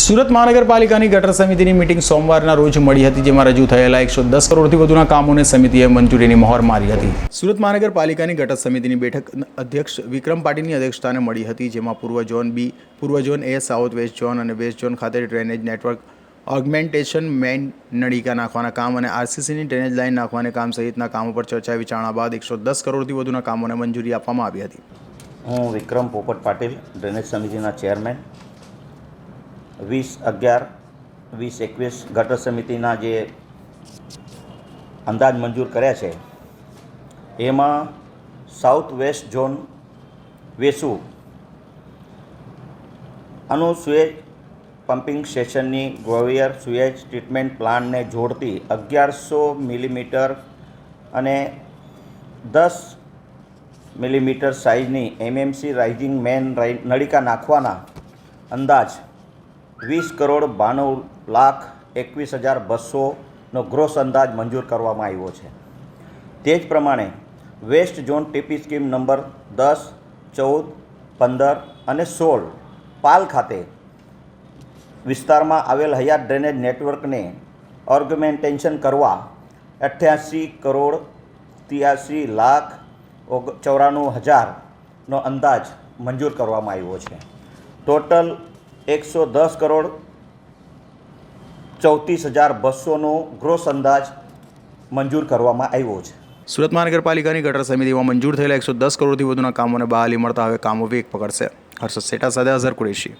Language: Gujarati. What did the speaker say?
સુરત મહાનગરપાલિકાની ગટર સમિતિની મિટિંગ સોમવારના રોજ મળી હતી, જેમાં રજૂ થયેલા એકસો દસ કરોડથી વધુના કામોને સમિતિએ મંજૂરીની મહોર મારી હતી. સુરત મહાનગરપાલિકાની ગટર સમિતિની બેઠક અધ્યક્ષ વિક્રમ પાટીલની અધ્યક્ષતાને મળી હતી, જેમાં પૂર્વ ઝોન બી, પૂર્વ zone A, south west zone અને વેસ્ટ ઝોન ખાતે ડ્રેનેજ નેટવર્ક ઓગમેન્ટેશન મેઇન નળીકા નાખવાના કામ અને આરસીસીની ડ્રેનેજ લાઇન નાખવાના કામ સહિતના કામો પર ચર્ચા વિચારણા બાદ એકસો દસ કરોડથી વધુના કામોને મંજૂરી આપવામાં આવી હતી. હું વિક્રમ પોપટ પાટીલ, ડ્રેનેજ સમિતિના ચેરમેન. વીસ અગિયાર, વીસ એકવીસ ગટર સમિતિના જે અંદાજ મંજૂર કર્યા છે, એમાં સાઉથ વેસ્ટ ઝોન વેસુ આનું સુએજ પમ્પિંગ સ્ટેશનની ગ્રોવિયર સુએજ ટ્રીટમેન્ટ પ્લાન્ટને જોડતી અગિયારસો મિલીમીટર અને દસ મિલીમીટર સાઇઝની એમએમસી રાઇઝિંગ મેન નળિકા નાખવાના અંદાજ વીસ કરોડ બાણું લાખ એકવીસ હજાર બસોનો ગ્રોસ અંદાજ મંજૂર કરવામાં આવ્યો છે. તે જ પ્રમાણે west zone TP scheme number દસ, ચૌદ, પંદર અને સોળ પાલ ખાતે વિસ્તારમાં આવેલ હયાત ડ્રેનેજ નેટવર્કને ઓર્ગમેન્ટેશન કરવા અઠ્યાસી કરોડ ત્યાસી લાખ ઓગ, ચોરાણું હજારનો અંદાજ મંજૂર કરવામાં આવ્યો છે. ટોટલ એકસો દસ કરોડ ચૌત્રીસ હજાર બસોનો ગ્રોસ અંદાજ મંજૂર કરવામાં આવ્યો છે. સુરત મહાનગરપાલિકાની ગટર સમિતિમાં મંજૂર થયેલા એકસો દસ કરોડથી વધુના કામોને બહાલી મળતા હવે કામો વેગ પકડશે. હર્ષદ સેટા સાથે અઝર કુરેશી.